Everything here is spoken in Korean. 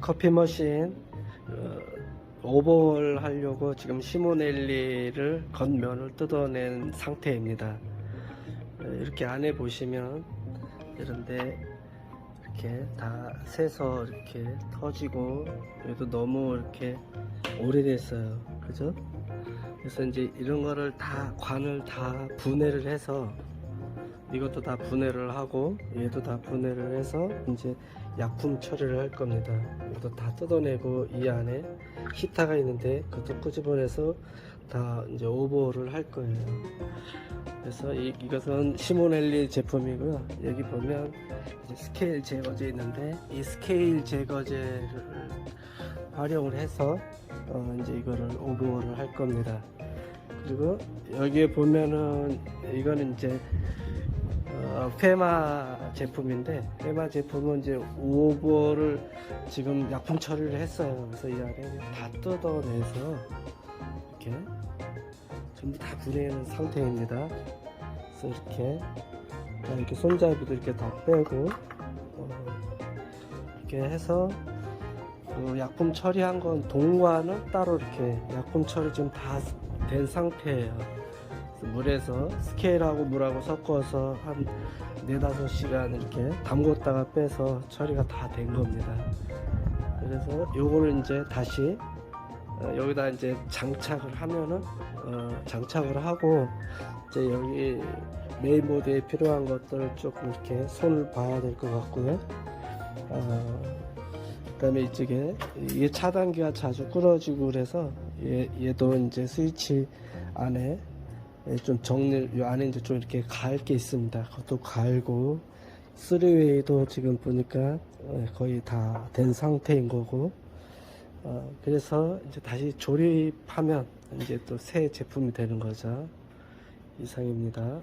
커피 머신 어, 오버홀 하려고 지금 시모넬리를 겉면을 뜯어낸 상태입니다. 어, 이렇게 안에 보시면 이런데 이렇게 다 새서 이렇게 터지고 여기도 너무 이렇게 오래됐어요. 그죠? 그래서 이제 이런 거를 다 관을 다 분해를 해서 이것도 다 분해를 하고 얘도 다 분해를 해서 이제 약품 처리를 할 겁니다. 이것도 다 뜯어내고 이 안에 히타가 있는데 그것도 끄집어내서 다 이제 오버를 할 거예요. 그래서 이, 이것은 시모넬리 제품이고요. 여기 보면 이제 스케일 제거제 있는데 이 스케일 제거제를 활용을 해서 어, 이제 이거를 오버를 할 겁니다. 그리고 여기에 보면은 이거는 이제 어, 페마 제품인데 페마 제품은 이제 오버를 지금 약품 처리를 했어요. 그래서 이 안에 다 뜯어내서 이렇게 전부 다 분해하는 상태입니다. 그래서 이렇게 자, 이렇게 손잡이도 이렇게 다 빼고 어, 이렇게 해서 그 약품 처리한 건 동과는 따로 이렇게 약품 처리 좀 다 된 상태예요. 물에서 스케일하고 물하고 섞어서 한 네다섯 시간 이렇게 담궜다가 빼서 처리가 다 된 겁니다. 그래서 요거를 이제 다시 어, 여기다 이제 장착을 하면은 어, 장착을 하고 이제 여기 메인보드에 필요한 것들을 조금 이렇게 손을 봐야 될 것 같고요. 어, 그 다음에 이쪽에 이게 차단기가 자주 끊어지고 그래서 얘, 얘도 이제 스위치 안에 예, 좀 정리 요 안에 이제 좀 이렇게 갈 게 있습니다. 그것도 갈고 쓰리웨이도 지금 보니까 어, 거의 다 된 상태인 거고 어, 그래서 이제 다시 조립하면 이제 또 새 제품이 되는 거죠. 이상입니다.